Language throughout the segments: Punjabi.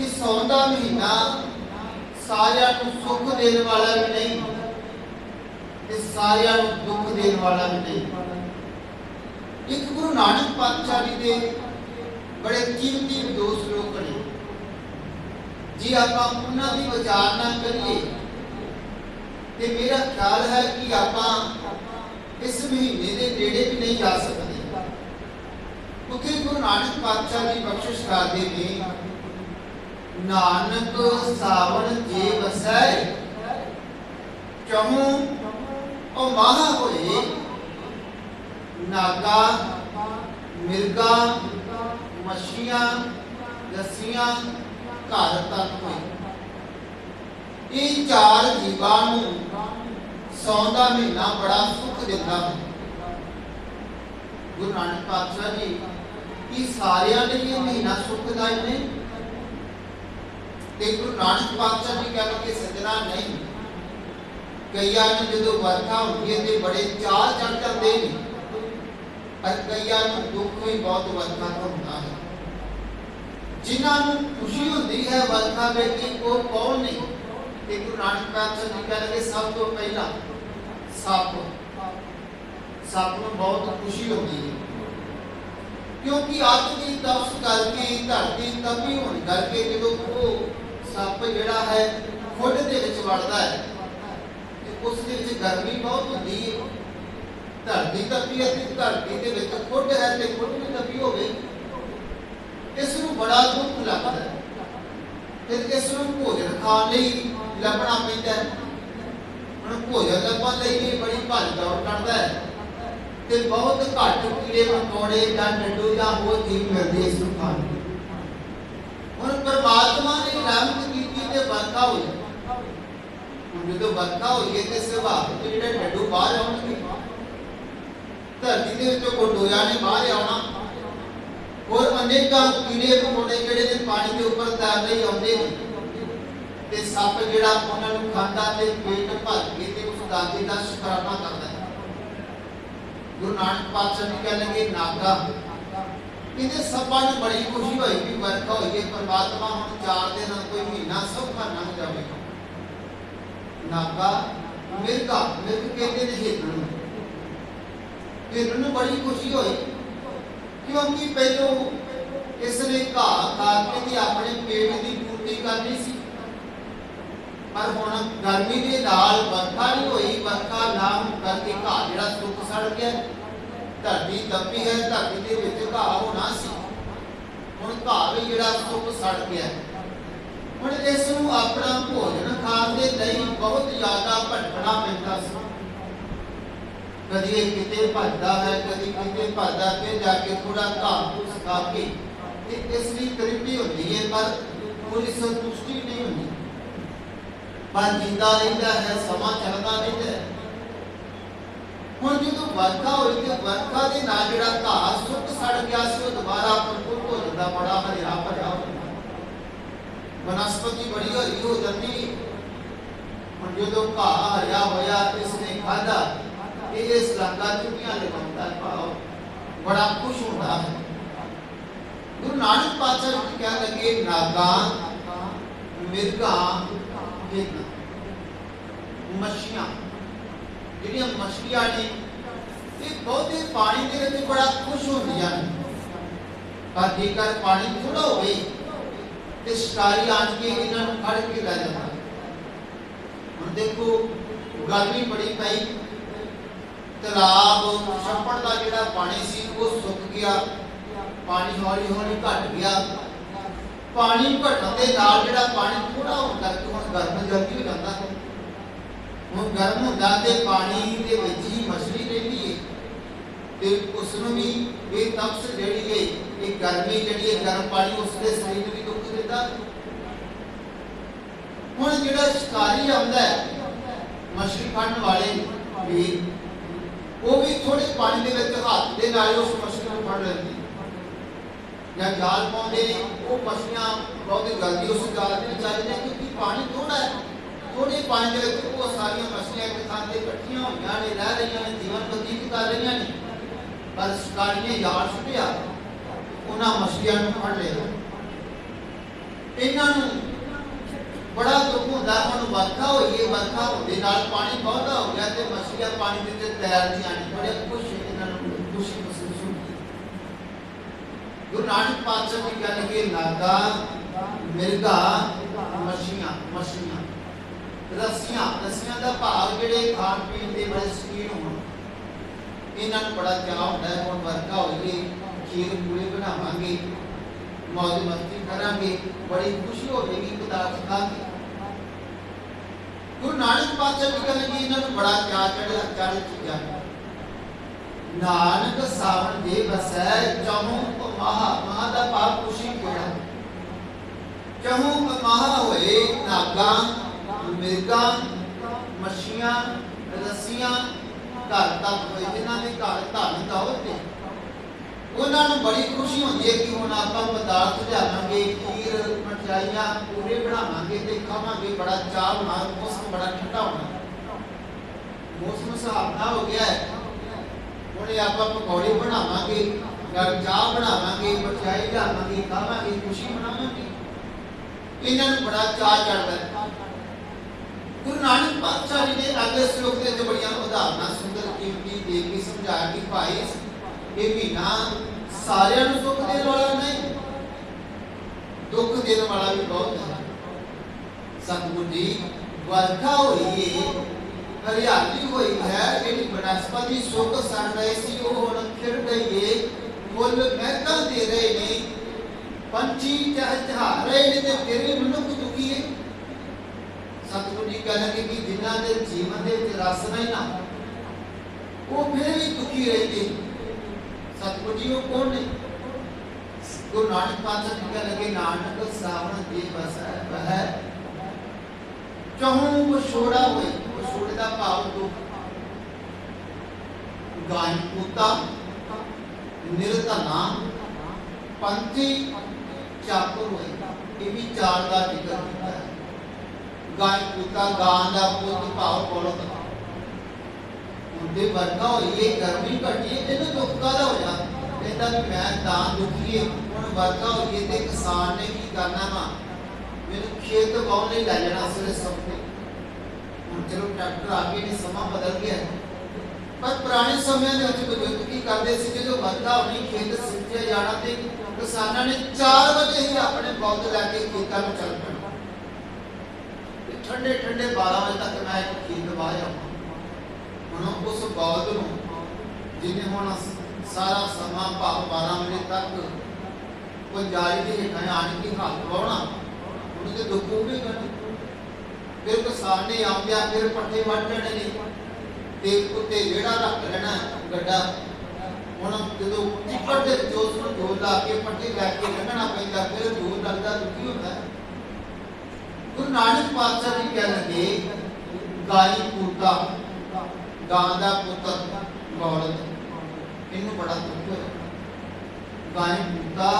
ਇਹ ਸੌਣ ਦਾ ਮਹੀਨਾ, ਸਾਰਿਆਂ ਨੂੰ ਸੁੱਖ ਦੇਣ ਵਾਲਾ ਵੀ ਨਹੀਂ ਤੇ ਸਾਰਿਆਂ ਨੂੰ ਦੁੱਖ ਦੇਣ ਵਾਲਾ ਵੀ ਨਹੀਂ। ਇੱਕ ਗੁਰੂ ਨਾਨਕ ਪਾਤਸ਼ਾਹ ਜੀ ਦੇ ਬੜੇ ਕੀਮਤੀ ਦੋ ਸ਼ਲੋਕ ਨੇ। ਜੀ, ਆਪਾਂ ਉਹਨਾਂ ਦੀ ਵਿਚਾਰਨਾ ਕਰੀਏ ਤੇ ਮੇਰਾ ਖਿਆਲ ਹੈ ਕਿ ਆਪਾਂ ਇਸ ਮਹੀਨੇ ਦੇ ਨੇੜੇ ਵੀ ਨਹੀਂ ਜਾ ਸਕਦੇ। ਕਿਉਂਕਿ ਗੁਰੂ ਨਾਨਕ ਪਾਤਸ਼ਾਹ ਜੀ ਬਖਸ਼ਿਸ਼ ਕਰਦੇ ਨੇ। ਨਾਨਕ ਸਾਵਣ ਜੇ ਵਸੈ ਚਹੂ ਉਹ ਮਾਹਾ ਹੋਏ। ਨਾਗਾ, ਮਿਰਗਾ, ਮੱਛੀਆਂ, ਲੱਸੀਆਂ, ਘਰ ਤੱਕ ਹੋਏ। ਇਹ ਚਾਰ ਜੀਵਾਂ ਨੂੰ ਸੌਣ ਦਾ ਮਹੀਨਾ ਬੜਾ ਸੁੱਖ ਦਿੰਦਾ ਹੈ। ਗੁਰੂ ਨਾਨਕ ਪਾਤਸ਼ਾਹ ਜੀ, ਇਹ ਸਾਰਿਆਂ ਲਈ ਮਹੀਨਾ ਸੁਖਦਾਈ ਨੇ। ਤੇ ਗੁਰੂ ਨਾਨਕ ਪਾਤਸ਼ਾਹ ਜੀ ਕਹਿੰਦੇ ਸੱਜਣਾ ਨਹੀਂ ਕਈਆਂ ਨੂੰ ਜਦੋਂ ਵਰਖਾ ਹੁੰਦੀ ਹੈ ਤੇ ਬੜੇ ਚਾਹ ਚੜ ਜਾਂਦੇ ਨੇ ਪਰ ਕਈਆਂ ਨੂੰ ਦੁੱਖ ਵੀ ਬਹੁਤ ਵਰਖਾ ਤੋਂ ਹੁੰਦਾ ਹੈ ਜਿਨ੍ਹਾਂ ਨੂੰ ਖੁਸ਼ੀ ਹੁੰਦੀ ਹੈ ਵਰਖਾ ਵਿੱਚ ਕਿ ਉਹ ਕੌਣ ਨਹੀਂ ਤੇ ਗੁਰੂ ਨਾਨਕ ਪਾਤਸ਼ਾਹ ਜੀ ਕਹਿੰਦੇ ਸਭ ਤੋਂ ਪਹਿਲਾਂ ਸੱਪ ਸੱਪ ਨੂੰ ਬਹੁਤ ਖੁਸ਼ੀ ਹੁੰਦੀ ਹੈ ਕਿਉਂਕਿ ਅੱਗ ਦੀ ਤਪਸ਼ ਕਰਕੇ ਧਰਤੀ ਤਪੀ ਹੋਣ ਕਰਕੇ ਜਦੋਂ ਉਹ ਸੱਪ ਜਿਹੜਾ ਹੈ, ਖੁੱਡ ਦੇ ਵਿੱਚ ਵੜਦਾ ਹੈ ਤੇ ਉਸ ਦੇ ਵਿੱਚ ਗਰਮੀ ਬਹੁਤ ਹੁੰਦੀ ਹੈ। ਧਰਤੀ ਤਪੀ ਹੈ ਤੇ ਧਰਤੀ ਦੇ ਵਿੱਚ ਖੁੱਡ ਹੈ ਤੇ ਖੁੱਡ ਵੀ ਤਪੀ ਹੋਵੇ। ਇਸ ਨੂੰ ਬੜਾ ਦੁੱਖ ਲੱਗਦਾ ਹੈ। ਫਿਰ ਇਸ ਨੂੰ ਭੋਜਨ ਖਾਣ ਲਈ ਲੱਭਣਾ ਪੈਂਦਾ ਹੈ। ਹੁਣ ਭੋਜਨ ਲੱਭਣ ਲਈ ਵੀ ਬੜੀ ਭੱਜ ਦੌੜ ਕਰਦਾ ਹੈ। ਤੇ ਬਹੁਤ ਘੱਟ ਕੀੜੇ ਮਕੌੜੇ ਜਾਂ ਡੱਡੂ ਜਾਂ ਹੋਰ ਜੀਵ ਮਿਲਦੇ ਇਸ ਨੂੰ ਖਾਣ ਨੂੰ ਹੁਣ ਪਰਮਾਤਮਾ ਨੇ ਰਹਿਮਤ ਕੀਤੀ ਤੇ ਵਰਖਾ ਹੋਈ। ਹੁਣ ਜਦੋਂ ਵਰਖਾ ਹੋਈ ਹੈ ਤੇ ਸੁਭਾਵ ਜਿਹੜੇ ਡੱਡੂ ਬਾਹਰ ਆਉਣਗੇ। ਧਰਤੀ ਦੇ ਵਿੱਚੋਂ ਕੋਡੋਇਆ ਨੇ ਬਾਹਰ ਆਉਣਾ। ਹੋਰ ਅਨੇਕਾਂ ਕੀੜੇ ਮਕੌੜੇ ਜਿਹੜੇ ਨੇ ਪਾਣੀ ਦੇ ਉੱਪਰ ਤੈਰ ਆਉਂਦੇ ਨੇ। ਤੇ ਸੱਪ ਜਿਹੜਾ ਉਹਨਾਂ ਨੂੰ ਖਾਂਦਾ ਤੇ ਪੇਟ ਭਰ ਕੇ ਤੇ ਉਸ ਦਾਦੇ ਦਾ ਸ਼ੁਕਰਾਨਾ ਕਰਦਾ ਗੁਰੂ ਨਾਨਕ ਪਾਤਸ਼ਾਹ ਜੀ ਕਹਿੰਦੇ ਨਾਗਾ ਕਿਤੇ ਸਭਾ ਨੂੰ ਬੜੀ ਖੁਸ਼ੀ ਹੋਈ ਕਿ ਵਰਖਾ ਹੋਈ ਹੈ, ਪਰਮਾਤਮਾ ਹੁਣ ਚਾਰ ਦਿਨ ਕੋਈ ਮਹੀਨਾ ਸੌਖਾ ਲੰਘ ਜਾਵੇ ਨਾਗਾ, ਮਿਰਗਾ, ਮਿਰਗ ਕਹਿੰਦੇ ਨੇ ਹਿਰਨ ਨੂੰ। ਹਿਰਨ ਨੂੰ ਬੜੀ ਖੁਸ਼ੀ ਹੋਈ, ਕਿਉਂਕਿ ਪਹਿਲੋਂ ਇਸ ਨੇ ਘਾਹ ਖਾ ਕੇ ਦੀ ਆਪਣੇ ਪੇਟ ਦੀ ਪੂਰਤੀ ਕਰਨੀ ਸੀ। ਪਰ ਹੁਣ ਗਰਮੀ ਦੇ ਨਾਲ ਵਰਖਾ ਨਹੀਂ ਹੋਈ, ਵਰਖਾ ਨਾ ਹੋਣ ਕਰਕੇ ਘਾਹ ਜਿਹੜਾ ਸੁੱਕ ਸੜ ਗਿਆ। ਧਰਤੀ ਤਪੀ ਹੈ, ਧਰਤੀ ਦੇ ਵਿੱਚ ਘਾਹ ਹੋਣਾ ਸੀ। ਹੁਣ ਘਾਹ ਵੀ ਜਿਹੜਾ ਸੁੱਕ ਸੜ ਗਿਆ। ਹੁਣ ਇਸ ਨੂੰ ਆਪਣਾ ਭੋਜਨ ਖਾਣ ਦੇ ਲਈ ਬਹੁਤ ਜ਼ਿਆਦਾ ਭਟਕਣਾ ਪੈਂਦਾ ਸੀ। ਕਦੀ ਕਿਤੇ ਭੱਜਦਾ ਹੈ, ਕਦੀ ਕਿਤੇ ਭੱਜਦਾ ਤੇ ਜਾ ਕੇ ਥੋੜਾ ਘਾਹ ਫੂਸ ਖਾ ਕੇ ਤੇ ਇਸ ਦੀ ਤ੍ਰਿਪਤੀ ਹੁੰਦੀ ਹੈ, ਪਰ ਕੋਈ ਸੰਤੁਸ਼ਟੀ ਨਹੀਂ ਹੁੰਦੀ। ਪਰ ਜਿੰਦਾ ਰਹਿੰਦਾ ਹੈ, ਸਮਾਂ ਚੱਲਦਾ ਰਹਿੰਦਾ ਹੈ। ਹੁਣ ਜਦੋਂ ਵਰਖਾ ਹੋਈ ਤੇ ਵਰਖਾ ਦੇ ਨਾਲ ਜਿਹੜਾ ਘਾਹ ਸੁੱਕ ਸੜ ਗਿਆ ਸੀ ਉਹ ਦੁਬਾਰਾ ਭਰਪੂਰ ਹੋ ਜਾਂਦਾ ਬੜਾ ਹਰਿਆ ਭਰਿਆ ਹੋ ਜਾਂਦਾ ਬਨਸਪਤੀ ਬੜੀ ਹਰੀ ਹੋ ਜਾਂਦੀ ਹੁਣ ਜਦੋਂ ਘਾਹ ਹਰਿਆ ਹੋਇਆ ਇਸ ਨੇ ਖਾਧਾ ਇਹ ਇਸ ਲੰਗਾ ਚੁੱਕੀਆਂ ਲਗਾਉਂਦਾ ਹੈ ਭਾਵ ਬੜਾ ਖੁਸ਼ ਹੁੰਦਾ ਹੈ ਗੁਰੂ ਨਾਨਕ ਪਾਤਸ਼ਾਹ ਜੀ ਕਹਿਣ ਲੱਗੇ ਨਾਗਾਂ ਮਿਰਗਾਂ ਹਿਰਨ ਮੱਛੀਆਂ ਜਿਹੜੀਆਂ ਮੱਛੀਆਂ ਨੇ, ਇਹ ਬਹੁਤੇ ਪਾਣੀ ਦੇ ਵਿੱਚ ਬੜਾ ਖੁਸ਼ ਹੁੰਦੀਆਂ ਨੇ। ਪਰ ਜੇਕਰ ਪਾਣੀ ਥੋੜਾ ਹੋਵੇ, ਤੇ ਸ਼ਿਕਾਰੀ ਆਣ ਕੇ ਇਹਨਾਂ ਨੂੰ ਫੜ ਕੇ ਲੈ ਜਾਂਦਾ। ਹੁਣ ਦੇਖੋ ਗਰਮੀ ਬੜੀ ਪਈ। ਤਲਾਬ, ਛੱਪੜ ਦਾ ਜਿਹੜਾ ਪਾਣੀ ਸੀ, ਉਹ ਸੁੱਕ ਗਿਆ। ਪਾਣੀ ਹੌਲੀ ਹੌਲੀ ਘਟ ਗਿਆ। ਪਾਣੀ ਘਟਣ ਦੇ ਨਾਲ ਜਿਹੜਾ ਪਾਣੀ ਥੋੜਾ ਹੋਣ ਕਰਕੇ ਹੁਣ ਗਰਮ ਜਲਦੀ ਹੋ ਜਾਂਦਾ। ਹੈ ਹੁਣ ਗਰਮ ਹੁੰਦਾ ਤੇ ਪਾਣੀ ਦੇ ਵਿੱਚ ਹੀ ਮਛਲੀ ਰਹਿੰਦੀ ਹੈ ਤੇ ਉਸ ਨੂੰ ਵੀ ਇਹ ਤਪਸ਼ ਜਿਹੜੀ ਹੈ ਇਹ ਗਰਮੀ ਜਿਹੜੀ ਹੈ ਗਰਮ ਪਾਣੀ ਉਸ ਦੇ ਸਰੀਰ ਨੂੰ ਵੀ ਦੁੱਖ ਦਿੰਦਾ। ਹੁਣ ਜਿਹੜਾ ਸ਼ਿਕਾਰੀ ਆਉਂਦਾ ਹੈ ਮਛਲੀ ਫੜਨ ਵਾਲੇ ਵੀ, ਉਹ ਵੀ ਥੋੜੇ ਪਾਣੀ ਦੇ ਵਿੱਚ ਹੱਥ ਦੇ ਨਾਲ ਉਸ ਮਛਲੀ ਨੂੰ ਫੜ ਲੈਂਦੀ ਜਾਂ ਜਾਲ ਪਾਉਂਦੇ ਨੇ, ਉਹ ਮਛਲੀਆਂ ਬਹੁਤ ਜਲਦੀ ਉਸ ਜਾਲ ਦੇ ਵਿੱਚ ਆ ਜਾਂਦੀਆਂ ਕਿਉਂਕਿ ਪਾਣੀ ਥੋੜਾ ਹੈ। ਥੋੜੇ ਪਾਣੀ ਦੇ ਵਿੱਚ ਉਹ ਸਾਰੀਆਂ ਮਛਲੀਆਂ ਇੱਕ ਥਾਂ ਤੇ ਇਕੱਠੀਆਂ ਹੋਈਆਂ ਨੇ ਰਹਿ ਰਹੀਆਂ ਨੇ ਜੀਵਨ ਬਤੀਤ ਕਰ ਰਹੀਆਂ ਨੇ ਪਰ ਸ਼ਿਕਾਰੀ ਨੇ ਜਾਲ ਸੁੱਟਿਆ ਉਹਨਾਂ ਮਛਲੀਆਂ ਨੂੰ ਫੜ ਲਿਆ ਇਹਨਾਂ ਨੂੰ ਬੜਾ ਦੁੱਖ ਹੁੰਦਾ ਹੁਣ ਵਰਖਾ ਹੋਈ ਹੈ ਵਰਖਾ ਹੋਣ ਦੇ ਨਾਲ ਪਾਣੀ ਬਹੁਤਾ ਹੋ ਗਿਆ ਤੇ ਮਛਲੀਆਂ ਪਾਣੀ ਦੇ ਵਿੱਚ ਤੈਰਦੀਆਂ ਨਹੀਂ ਬੜੇ ਖੁਸ਼ ਇਹਨਾਂ ਨੂੰ ਖੁਸ਼ੀ ਮਹਿਸੂਸ ਹੁੰਦੀ ਗੁਰੂ ਨਾਨਕ ਪਾਤਸ਼ਾਹ ਜੀ ਕਹਿੰਦੇ ਨਾਗਾ ਮਿਰਗਾ ਮਛੀਆਂ ਮਛੀਆਂ ਰਸੀਆਂ ਰਸੀਆਂ ਦਾ ਭਾਵ ਜਿਹੜੇ ਖਾਣ ਪੀਣ ਦੇ ਬੜੇ ਸ਼ੌਕੀਨ ਹੋਣ। ਇਹਨਾਂ ਨੂੰ ਬੜਾ ਚਾਅ ਹੁੰਦਾ ਹੈ, ਹੁਣ ਵਰਖਾ ਹੋਈਏ, ਖੀਰ ਪੂਰੇ ਬਣਾਵਾਂਗੇ ਮौज ਮਸਤੀ ਕਰਾਂਗੇ, ਬੜੀ ਖੁਸ਼ੀ ਹੋਵੇਗੀ ਪਦਾਰਥ ਖਾ ਕੇ। ਗੁਰੂ ਨਾਨਕ ਪਾਤਸ਼ਾਹ ਜੀ ਕਹਿੰਦੇ ਕਿ ਇਹਨਾਂ ਨੂੰ ਬੜਾ ਚਾਅ ਚੜਿਆ ਚੜ੍ਹ ਚੁੱਕਿਆ। ਨਾਨਕ ਸਾਵਣ ਦੇ ਬਸੈ ਚਹੂ ਮਹਾ ਮਹਾ ਦਾ ਭਾਵ ਖੁਸ਼ੀ ਕਿਹੜਾ ਚਹੂ ਮਹਾ ਹੋਏ ਨਾਗਾ ਮਿਰਗਾ ਮੱਛੀਆਂ, ਰੱਸੀਆਂ, ਘਰ ਤੱਕ ਹੋਏ ਜਿਨ੍ਹਾਂ ਦੇ ਘਰ ਧਨ ਦੌਲਤ ਨੇ ਉਹਨਾਂ ਨੂੰ ਬੜੀ ਖੁਸ਼ੀ ਹੁੰਦੀ ਹੈ ਕਿ ਹੁਣ ਆਪਾਂ ਪਦਾਰਥ ਲਿਆਵਾਂਗੇ, ਖੀਰ, ਮਠਿਆਈਆਂ ਪੂਰੇ ਬਣਾਵਾਂਗੇ ਤੇ ਖਾਵਾਂਗੇ। ਬੜਾ ਚਾਹ ਨਾਲ ਮੌਸਮ ਬੜਾ ਠੰਡਾ ਹੋਣਾ। ਮੌਸਮ ਸੁਹਾਵਣਾ ਹੋ ਗਿਆ ਹੈ। ਹੁਣ ਆਪਾਂ ਪਕੌੜੇ ਬਣਾਵਾਂਗੇ, ਘਰ ਚਾਹ ਬਣਾਵਾਂਗੇ, ਮਠਿਆਈ ਲਿਆਵਾਂਗੇ, ਖਾਵਾਂਗੇ, ਖੁਸ਼ੀ ਮਨਾਵਾਂਗੇ। ਇਹਨਾਂ ਨੂੰ ਬੜਾ ਚਾਹ ਚੜਦਾ ਹੈ। ਗੁਰੂ ਨਾਨਕ ਪਾਤਸ਼ਾਹ ਜੀ ਨੇ ਅਗਲੇ ਸ਼ਲੋਕ ਦੇ ਵਿੱਚ ਬੜੀਆਂ ਉਦਾਹਰਨਾਂ ਸੁੰਦਰ ਕੀਮਤੀ ਦੇ ਕੇ ਸਮਝਾਇਆ ਕਿ ਭਾਈ ਇਹ ਮਹੀਨਾ ਸਾਰਿਆਂ ਨੂੰ ਸੁੱਖ ਦੇਣ ਵਾਲਾ ਨਹੀਂ ਦੁੱਖ ਦੇਣ ਵਾਲਾ ਵੀ ਬਹੁਤ ਹੈ ਸਤਿਗੁਰ ਜੀ ਵਰਖਾ ਹੋਈ ਏ ਹਰਿਆਲੀ ਹੋਈ ਹੈ ਜਿਹੜੀ ਬਨਸਪਤੀ ਸੁੱਖ ਸੰਗ ਰਹੀ ਸੀ ਉਹ ਹੁਣ ਖਿੜ ਗਈ ਏ ਫੁੱਲ ਮਹਿਕਾਂ ਦੇ ਰਹੇ ਨੇ ਪੰਛੀ ਚਹਿਚਹਾ ਰਹੇ ਨੇ ਤੇ ਫਿਰ ਵੀ ਮਨੁੱਖ ਦੁਖੀ ਏ ਸਤਿਗੁਰੂ ਜੀ ਕਹਿੰਦੇ ਕਿ ਜਿਨ੍ਹਾਂ ਦੇ ਜੀਵਨ ਦੇ ਵਿੱਚ ਰਸ ਨਹੀਂ ਨਾ ਉਹ ਫਿਰ ਵੀ ਦੁਖੀ ਰਹਿੰਦੇ ਸਤਿਗੁਰੂ ਜੀ ਉਹ ਕੌਣ ਨੇ? ਗੁਰੂ ਨਾਨਕ ਪਾਤਸ਼ਾਹ ਜੀ ਕਹਿੰਦੇ ਕਿ ਨਾਨਕ ਸਾਵਣ ਦੇ ਬਸੈ ਵਹਿ ਚਹੂ ਵਿਛੋੜਾ ਹੋਏ, ਵਿਛੋੜੇ ਦਾ ਭਾਵ ਦੁੱਖ। ਗਾਇ ਪੁੱਤਾ ਨਿਰਧਨਾ ਪੰਥੀ ਚਾਕਰ ਹੋਏ, ਇਹ ਵੀ ਚਾਰ ਦਾ ਜ਼ਿਕਰ। ਹੈ ਗਾਇ ਪੁੱਤਾ ਗਾਂ ਦਾ ਪੁੱਤ ਭਾਵ ਬੋਲਤ ਉਹਦੇ ਵਰਗਾ ਹੋਈਏ, ਗਰਮੀ ਘਟੀਏ ਇਹਨੂੰ ਦੁੱਖ ਕਾਹਦਾ ਹੋਇਆ ਕਹਿੰਦਾ ਵੀ ਮੈਂ ਤਾਂ ਦੁਖੀ ਹਾਂ। ਹੁਣ ਵਰਗਾ ਹੋਈਏ ਤੇ ਕਿਸਾਨ ਨੇ ਕੀ ਕਰਨਾ ਵਾ? ਮੈਨੂੰ ਖੇਤ ਵਾਹੁਣ ਲਈ ਲੈ ਜਾਣਾ ਸਿਰੇ ਸਭ ਤੇ। ਹੁਣ ਚਲੋ ਟਰੈਕਟਰ ਆ ਗਏ ਨੇ ਸਮਾਂ ਬਦਲ ਗਿਆ ਪਰ ਪੁਰਾਣੇ ਸਮਿਆਂ ਦੇ ਵਿੱਚ ਬਜ਼ੁਰਗ ਕੀ ਕਰਦੇ ਸੀ? ਜਦੋਂ ਵਰਗਾ ਹੋਣੀ ਖੇਤ ਸਿੱਧਿਆ ਜਾਣਾ ਤੇ ਕਿਸਾਨਾਂ ਨੇ 4 ਵਜੇ ਹੀ ਆਪਣੇ ਬੌਧ ਲੈ ਕੇ ਖੇਤਾਂ ਨੂੰ ਚੱਲ ਪੈਣਾ। ਠੰਡੇ ਠੰਡੇ 12 ਵਜੇ ਤੱਕ ਮੈਂ ਇੱਕ ਖੇਤ ਵਾਹਿਆ ਹੁਣ ਉਸ ਬੌਧ ਨੂੰ, ਜਿਹਨੇ ਹੁਣ ਸਾਰਾ ਸਮਾਂ ਭਾਵ 12 ਵਜੇ ਤੱਕ ਪੰਜਾਈ ਦੇ ਹੇਠਾਂ ਆਣ ਕੇ ਹੱਥ ਵਾਉਣਾ ਉਹਨੂੰ ਤੇ ਦੁੱਖ ਹੋਵੇਗਾ ਨਾ। ਫਿਰ ਕਿਸਾਨ ਨੇ ਆਉਂਦਿਆਂ ਫਿਰ ਪੱਠੇ ਵੱਢ ਲੈਣੇ ਨੇ। ਤੇ ਉੱਤੇ ਜਿਹੜਾ ਰੱਖ ਲੈਣਾ, ਗੱਡਾ। ਹੁਣ ਜਦੋਂ ਟਿੱਪਰ ਦੇ ਵਿੱਚ ਉਸ ਨੂੰ ਜੋਰ ਲਾ ਕੇ ਪੱਠੇ ਲੈ ਕੇ ਲੰਘਣਾ ਪੈਂਦਾ, ਫਿਰ ਜੋਰ ਲੱਗਦਾ ਦੁਖੀ ਹੁੰਦਾ। ਹੈ। ਗੁਰੂ ਨਾਨਕ ਪਾਤਸ਼ਾਹ ਜੀ ਕਹਿ ਲਗੇ ਗਾਈ ਪੂਤਾ ਗਾਂ ਦਾ ਪੁੱਤਰ ਗੌਰਤ ਇਹਨੂੰ ਬੜਾ ਦੁੱਖ ਹੋਇਆ ਗਾਈ ਪੂਤਾ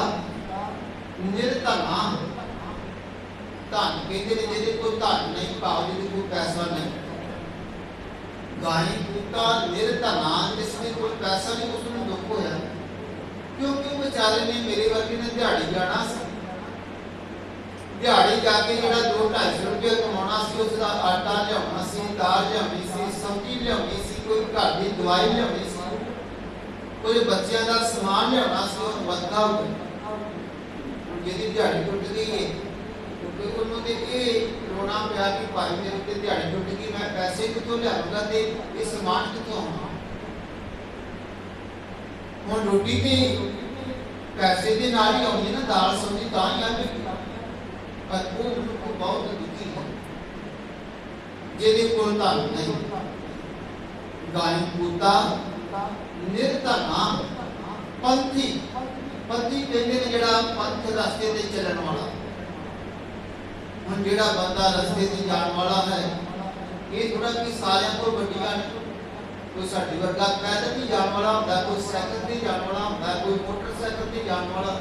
ਨਿਰਧਨਾ ਧਨ ਕਹਿੰਦੇ ਨੇ ਜਿਹਦੇ ਕੋਲ ਧਨ ਨਹੀਂ ਭਾਵ ਜਿਹਦੇ ਕੋਲ ਪੈਸਾ ਨਹੀਂ ਗਾਈ ਪੂਤਾ ਨਿਰਧਨਾ ਜਿਸ ਦੇ ਕੋਲ ਪੈਸਾ ਨਹੀਂ ਉਸ ਨੂੰ ਦੁੱਖ ਹੋਇਆ ਕਿਉਂਕਿ ਉਹ ਵਿਚਾਰੇ ਨੇ ਮੇਰੇ ਵਰਗੇ ਨੇ ਦਿਹਾੜੀ ਜਾਣਾ ਸੀ ਦਿਹਾੜੀ ਜਾ ਕੇ ਜਿਹੜਾ 2-250 ਰੁਪਏ ਕਮਾਉਣਾ ਸੀ ਉਸ ਦਾ ਆਟਾ ਲਿਆਉਣਾ ਸੀ, ਦਾਲ ਲਿਆਉਣੀ ਸੀ, ਸਬਜ਼ੀ ਲਿਆਉਣੀ ਸੀ, ਕੋਈ ਘਰ ਦੀ ਦਵਾਈ ਲਿਆਉਣੀ ਸੀ, ਕੋਈ ਬੱਚਿਆਂ ਦਾ ਸਮਾਨ ਲਿਆਉਣਾ ਸੀ, ਉਹ ਵੱਧਾ ਹੋ ਹੁਣ ਜਿਹਦੀ ਦਿਹਾੜੀ ਟੁੱਟ ਗਈ ਹੈ ਕਿਉਂਕਿ ਉਹਨੂੰ ਤੇ ਇਹ ਰੋਣਾ ਪਿਆ ਕਿ ਭਾਈ ਮੇਰੇ ਤੇ ਦਿਹਾੜੀ ਟੁੱਟ ਗਈ, ਮੈਂ ਪੈਸੇ ਕਿੱਥੋਂ ਲਿਆਉਂਗਾ ਤੇ ਇਹ ਸਮਾਨ ਕਿੱਥੋਂ ਆਉਣਾ? ਹੁਣ ਰੋਟੀ ਤੇ ਪੈਸੇ ਦੇ ਨਾਲ ਹੀ ਆਉਂਦੀ ਨਾ, ਦਾਲ ਸਬਜ਼ੀ ਤਾਂ ਹੀ ਆਵੇਗੀ ਪਰ ਉਹ ਮਨੁੱਖ ਬਹੁਤ ਦੁਖੀ ਹੈ ਜਿਹਦੇ ਕੋਲ ਧਨ ਨਹੀਂ। ਗਾਈ ਪੂਤਾ ਨਿਰਧਨਾ ਪੰਥੀ। ਪੰਥੀ ਕਹਿੰਦੇ ਨੇ ਜਿਹੜਾ ਪੰਥ ਰਸਤੇ ਤੇ ਚੱਲਣ ਵਾਲਾ। ਹੁਣ ਜਿਹੜਾ ਬੰਦਾ ਰਸਤੇ ਤੇ ਜਾਣ ਵਾਲਾ ਹੈ, ਇਹ ਥੋੜਾ ਕਿ ਸਾਰਿਆਂ ਤੋਂ ਵੱਡੀਆਂ ਕੋਈ ਸਾਡੀ ਵਰਗਾ ਪੈਦਲ ਵੀ ਜਾਣ ਵਾਲਾ ਹੁੰਦਾ, ਕੋਈ ਸਾਈਕਲ ਤੇ ਜਾਣ ਵਾਲਾ ਹੁੰਦਾ, ਕੋਈ ਮੋਟਰਸਾਈਕਲ ਤੇ ਜਾਣ ਵਾਲਾ।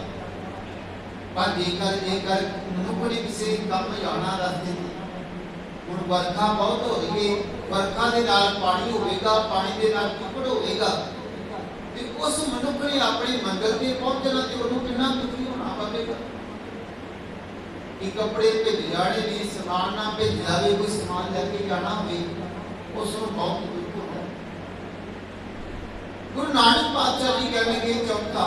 ਪਰ ਜੇਕਰ ਜੇਕਰ ਮਨੁੱਖ ਨੇ ਕਿਸੇ ਕੰਮ ਜਾਣਾ ਰਸਤੇ ਹੁਣ ਵਰਖਾ ਬਹੁਤ ਹੋ ਰਹੀ ਹੈ ਵਰਖਾ ਦੇ ਨਾਲ ਪਾਣੀ ਹੋਵੇਗਾ, ਪਾਣੀ ਦੇ ਨਾਲ ਚਿੱਕੜ ਹੋਵੇਗਾ, ਤੇ ਉਸ ਮਨੁੱਖ ਨੇ ਆਪਣੀ ਮੰਜ਼ਿਲ ਤੇ ਪਹੁੰਚਣਾ ਤੇ ਉਹਨੂੰ ਕਿੰਨਾ ਦੁਖੀ ਹੋਣਾ ਪਵੇਗਾ? ਕਿ ਕੱਪੜੇ ਭੇਜ ਜਾਣੇ ਨਹੀਂ ਸਮਾਨ ਨਾ ਭੇਜ ਜਾਵੇ, ਕੋਈ ਸਮਾਨ ਲੈ ਕੇ ਜਾਣਾ ਹੋਵੇ, ਉਸ ਨੂੰ ਬਹੁਤ ਦੁੱਖ ਹੁੰਦਾ ਗੁਰੂ ਨਾਨਕ ਪਾਤਸ਼ਾਹ ਜੀ ਕਹਿੰਦੇ ਚੌਥਾ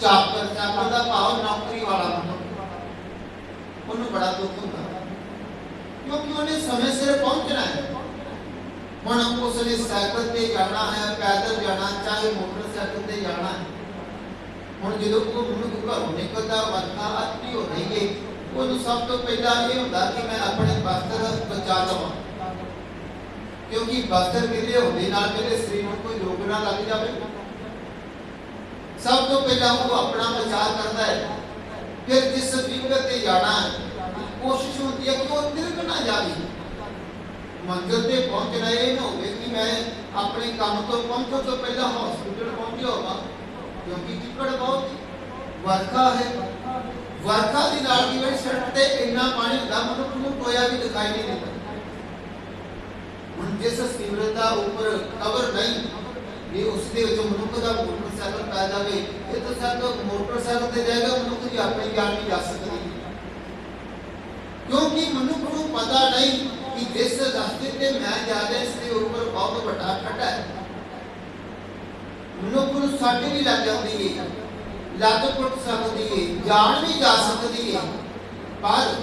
ਚਾਕਰ ਚਾਕਰ ਦਾ ਭਾਵ ਨੌਕਰੀ ਵਾਲਾ ਮਨੁੱਖ ਉਹਨੂੰ ਬੜਾ ਦੁੱਖ ਹੁੰਦਾ। ਕਿਉਂਕਿ ਉਹਨੇ ਸਮੇਂ ਸਿਰ ਪਹੁੰਚਣਾ ਹੈ। ਹੁਣ ਉਸ ਸਾਈਕਲ ਤੇ ਜਾਣਾ ਹੈ, ਪੈਦਲ ਜਾਣਾ, ਚਾਹੇ ਮੋਟਰਸਾਈਕਲ ਤੇ ਜਾਣਾ ਹੈ। ਹੁਣ ਜਦੋਂ ਉਹ ਮਨੁੱਖ ਘਰੋਂ ਨਿਕਲਦਾ ਵਰਖਾ ਅੱਤੀ ਹੋ ਰਹੀ ਹੈ ਉਹਨੂੰ ਸਭ ਤੋਂ ਪਹਿਲਾਂ ਇਹ ਹੁੰਦਾ ਕਿ ਮੈਂ ਆਪਣੇ ਬਸਤਰ ਬਚਾ ਲਵਾਂ। ਕਿਉਂਕਿ ਵਸਤਰ ਗਿੱਲੇ ਹੁੰਦੇ ਨਾਲ ਮੇਰੇ ਸਰੀਰ ਨੂੰ ਕੋਈ ਰੋਗ ਨਾ ਲੱਗ ਜਾਵੇ। ਸਭ ਤੋਂ ਪਹਿਲਾਂ ਉਹ ਆਪਣਾ ਬਚਾਅ ਕਰਦਾ ਹੈ ਫਿਰ ਜਿਸ ਵਿਕਟ ਤੇ ਜਾਣਾ ਹੈ ਕੋਸ਼ਿਸ਼ ਹੁੰਦੀ ਹੈ ਕਿ ਉਹ ਤਿਲਕ ਨਾ ਜਾਵੇ ਮੰਜ਼ਿਲ ਤੇ ਪਹੁੰਚਣਾ ਇਹ ਨਾ ਹੋਵੇ ਕਿ ਮੈਂ ਆਪਣੇ ਕੰਮ ਤੋਂ ਪਹੁੰਚਣ ਤੋਂ ਪਹਿਲਾਂ ਹਸਪੀਟਲ ਪਹੁੰਚਿਆ ਹੋਵਾਂ ਕਿਉਂਕਿ ਚਿੱਕੜ ਬਹੁਤ ਵਰਖਾ ਹੈ ਵਰਖਾ ਦੀ ਨਾਲ ਦੀ ਵੇਲੇ ਸੜਕ ਤੇ ਇੰਨਾ ਪਾਣੀ ਹੁੰਦਾ ਮਨੁੱਖ ਨੂੰ ਟੋਇਆ ਵੀ ਦਿਖਾਈ ਨਹੀਂ ਦਿੰਦਾ ਹੁਣ ਜਿਸ ਸਿਮਰਤ ਦਾ ਉੱਪਰ ਕਵਰ ਨਹੀਂ ਇਹ ਉਸ ਦੇ ਵਿੱਚ ਮਨੁੱਖ ਦਾ ਮੋਟਰਸਾਈਕਲ ਪੈ ਜਾਵੇ, ਇਹ ਤਾਂ ਸਭ ਮੋਟਰਸਾਈਕਲ ਤੇ ਜਾਏਗਾ, ਮਨੁੱਖ ਦੀ ਆਪਣੀ ਜਾਨ ਨਹੀਂ ਜਾ ਸਕਦੀ। ਕਿਉਂਕਿ ਮਨੁੱਖ ਨੂੰ ਪਤਾ ਨਹੀਂ ਕਿ ਜਿਸ ਰਸਤੇ ਤੇ ਮੈਂ ਜਾ ਰਿਹਾ, ਇਸ ਦੇ ਉੱਪਰ ਬਹੁਤ ਵੱਡਾ ਖੱਡਾ ਹੈ। ਮਨੁੱਖ ਨੂੰ ਸੱਟ ਵੀ ਲੱਗ ਜਾਂਦੀ ਹੈ ਲੱਤ ਟੁੱਟ ਸਕਦੀ ਹੈ ਜਾਨ ਵੀ ਜਾ ਸਕਦੀ ਹੈ ਪਰ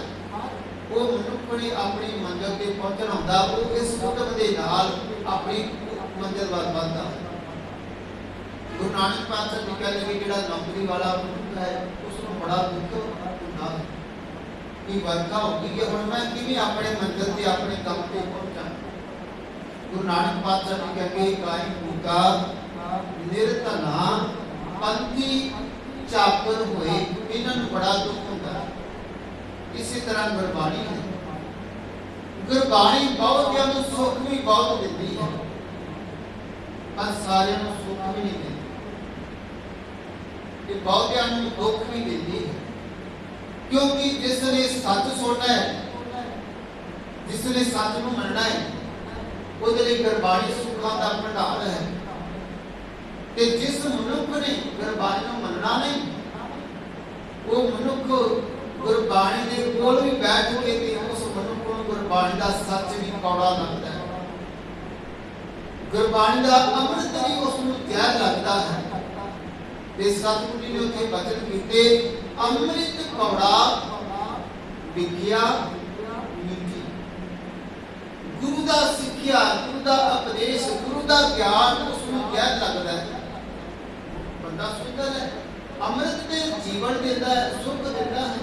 ਉਹ ਮਨੁੱਖ ਨੇ ਆਪਣੀ ਮੰਜ਼ਿਲ ਤੇ ਪਹੁੰਚਣਾ ਹੁੰਦਾ ਉਹ ਇਸ ਹੁਕਮ ਦੇ ਨਾਲ ਆਪਣੀ ਮੰਜ਼ਿਲ ਵੱਲ ਵਧਦਾ। ਗੁਰੂ ਨਾਨਕ ਪਾਤਸ਼ਾਹ ਜੀ ਕਹਿੰਦੇ ਕਿ ਜਿਹੜਾ ਨੌਕਰੀ ਵਾਲਾ ਮਨੁੱਖ ਹੈ ਉਸ ਨੂੰ ਬੜਾ ਦੁੱਖ ਹੁੰਦਾ ਹੈ ਕਿ ਵਰਖਾ ਹੋ ਗਈ ਹੈ ਹੁਣ ਮੈਂ ਕਿਵੇਂ ਆਪਣੇ ਮੰਜ਼ਿਲ ਤੇ ਆਪਣੇ ਕੰਮ ਤੇ ਪਹੁੰਚਾਂ ਗੁਰੂ ਨਾਨਕ ਪਾਤਸ਼ਾਹ ਜੀ ਕਹਿੰਦੇ ਕਾਇ ਭੂਕਾ ਨਿਰਤਨਾ ਪੰਥੀ ਚਾਕਰ ਹੋਏ ਇਹਨਾਂ ਨੂੰ ਬੜਾ ਦੁੱਖ ਹੁੰਦਾ ਹੈ ਇਸੇ ਤਰ੍ਹਾਂ ਗੁਰਬਾਣੀ ਹੈ ਗੁਰਬਾਣੀ ਬਹੁਤਿਆਂ ਨੂੰ ਸੁੱਖ ਵੀ ਬਹੁਤ ਦਿੰਦੀ ਹੈ ਪਰ ਸਾਰਿਆਂ ਨੂੰ ਸੁੱਖ ਵੀ ਨਹੀਂ ਦਿੰਦੀ ਬਹੁਤਿਆਂ ਨੂੰ ਦੁੱਖ ਵੀ ਦਿੰਦੀ ਹੈ। ਕਿਉਂਕਿ ਜਿਸ ਨੇ ਸੱਚ ਸੁਣਨਾ ਹੈ, ਜਿਸ ਨੇ ਸੱਚ ਨੂੰ ਮੰਨਣਾ ਹੈ, ਉਹਦੇ ਲਈ ਗੁਰਬਾਣੀ ਸੁੱਖਾਂ ਦਾ ਭੰਡਾਰ ਹੈ। ਤੇ ਜਿਸ ਮਨੁੱਖ ਨੇ ਗੁਰਬਾਣੀ ਨੂੰ ਮੰਨਣਾ ਨਹੀਂ, ਉਹ ਮਨੁੱਖ ਗੁਰਬਾਣੀ ਦੇ ਕੋਲ ਵੀ ਬੈਠ ਕੇ ਤੇ ਉਸ ਮਨੁੱਖ ਨੂੰ ਗੁਰਬਾਣੀ ਦਾ ਸੱਚ ਵੀ ਕੌੜਾ ਲੱਗਦਾ ਹੈ। ਗੁਰਬਾਣੀ ਦਾ ਅੰਮ੍ਰਿਤ ਵੀ ਉਸ ਨੂੰ ਜ਼ਹਿਰ ਲੱਗਦਾ ਹੈ। ਤੇ ਸਤਿਗੁਰੂ ਜੀ ਨੇ ਉੱਥੇ ਬਚਨ ਕੀਤੇ, ਅੰਮ੍ਰਿਤ ਕੌੜਾ ਵਿਗਿਆ ਮਿੱਠੀ ਗੁਰੂ ਦਾ ਸਿੱਖਿਆ, ਗੁਰੂ ਦਾ ਉਪਦੇਸ਼, ਗੁਰੂ ਦਾ ਗਿਆਨ, ਉਸ ਨੂੰ ਜ਼ਹਿਰ ਲੱਗਦਾ ਹੈ। ਬੰਦਾ ਸੁਣਦਾ ਹੈ, ਅੰਮ੍ਰਿਤ ਦੇ ਜੀਵਨ ਦਿੰਦਾ ਹੈ, ਸੁਖ ਦਿੰਦਾ ਹੈ।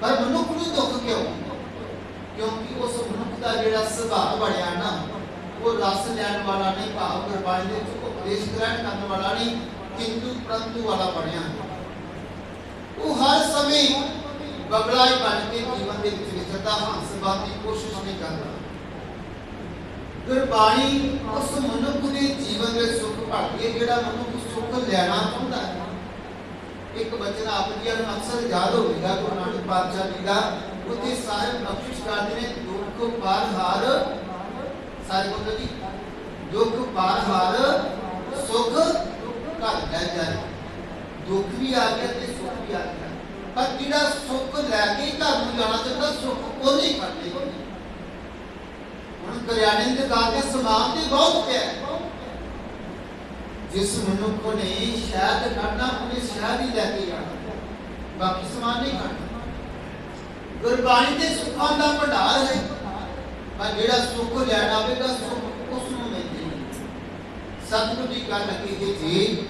ਪਰ ਮਨੁੱਖ ਨੂੰ ਦੁੱਖ ਕਿਉਂ? ਕਿਉਂਕਿ ਉਸ ਮਨੁੱਖ ਦਾ ਜਿਹੜਾ ਸੁਭਾਅ ਬਣਿਆ ਨਾ, ਉਹ ਰਸ ਲੈਣ ਵਾਲਾ ਨਹੀਂ, ਭਾਵ ਗੁਰਬਾਣੀ ਦੇ ਉਪਦੇਸ਼ ਕਰਨ ਵਾਲਾ ਨਹੀਂ। ਕਿੰਤੂ ਪ੍ਰੰਤੂ ਵਾਲਾ ਬਣਿਆ ਉਹ ਹਰ ਸਮੇਂ ਬਗਲਾ ਬਣ ਕੇ ਜੀਵਨ ਦੇ ਵਿੱਚ ਵਿਚਰਦਾ ਹੰਸਬਾਦ ਦੀ ਕੋਸ਼ਿਸ਼ ਨਹੀਂ ਕਰਦਾ ਗੁਰਬਾਣੀ ਉਸ ਮਨੁੱਖ ਦੇ ਜੀਵਨ ਦੇ ਸੁੱਖ ਭਰਦੀ ਹੈ, ਜਿਹੜਾ ਮਨੁੱਖ ਸੁੱਖ ਲੈਣਾ ਚਾਹੁੰਦਾ ਹੈ। ਇੱਕ ਬਚਨ ਆਪ ਜੀ ਨੂੰ ਅਕਸਰ ਯਾਦ ਹੋਵੇਗਾ, ਗੁਰੂ ਨਾਨਕ ਪਾਤਸ਼ਾਹ ਜੀ ਦਾ, ਉੱਥੇ ਸਾਹਿਬ ਬਖਸ਼ਿਸ਼ ਕਰਦੇ ਨੇ, ਦੁੱਖ ਪਾਰ ਹਾਰ। ਸਾਰੇ ਜੀ, ਦੁੱਖ ਪਾਰ ਹਾਰ ਸੁਖ ਘਰ ਲੈ ਜਾਏ ਦੁੱਖ ਵੀ ਆ ਗਿਆ ਤੇ ਸੁਖ ਵੀ ਆ ਗਿਆ। ਪਰ ਜਿਹੜਾ ਸੁੱਖ ਲੈ ਕੇ ਘਰ ਨੂੰ ਜਾਣਾ ਚਾਹੁੰਦਾ, ਸੁੱਖ ਉਹ ਨਹੀਂ ਕਰਦੇ ਹੁਣ ਕਰਿਆਨੇ ਦੀ ਦੁਕਾਨ ਸਮਾਨ ਤੇ ਬਹੁਤ ਪਿਆ ਜਿਸ ਮਨੁੱਖ ਨੇ ਸ਼ਹਿਦ ਕੱਢਣਾ, ਉਹਨੇ ਸ਼ਹਿਦ ਹੀ ਲੈ ਕੇ ਜਾਣਾ। ਬਾਕੀ ਸਮਾਨ ਨਹੀਂ ਕੱਢਣਾ। ਗੁਰਬਾਣੀ ਦੇ ਸੁੱਖਾਂ ਦਾ ਭੰਡਾਰ ਹੈ। ਪਰ ਜਿਹੜਾ ਸੁੱਖ ਲੈਣ ਆਵੇਗਾ, ਸੁੱਖ ਉਸ ਨੂੰ ਮਿਲਦੇ ਸਤਿਗੁਰੂ ਜੀ ਕਹਿਣ ਲੱਗੇ ਜੀ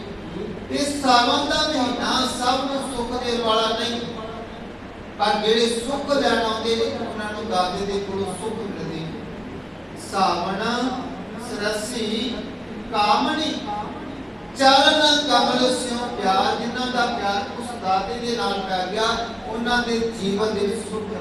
ਇਸ ਸਾਵਨ ਦਾ ਮਹੀਨਾ ਸਭ ਨੂੰ ਸੁੱਖ ਦੇਣ ਵਾਲਾ ਨਹੀਂ। ਪਰ ਜਿਹੜੇ ਸੁੱਖ ਲੈਣ ਆਉਂਦੇ ਨੇ, ਉਹਨਾਂ ਨੂੰ ਦਾਦੇ ਦੇ ਕੋਲੋਂ ਸੁੱਖ ਮਿਲਦੇ ਸਾਵਣ, ਸਰਸੀ, ਕਾਮਣੀ, ਚਰਨ, ਕਮਲ, ਸਿਉ ਪਿਆਰ, ਜਿਨ੍ਹਾਂ ਦਾ ਪਿਆਰ ਉਸ ਦਾਦੇ ਦੇ ਨਾਲ ਪੈ ਗਿਆ, ਉਹਨਾਂ ਦੇ ਜੀਵਨ ਦੇ ਵਿੱਚ ਸੁੱਖ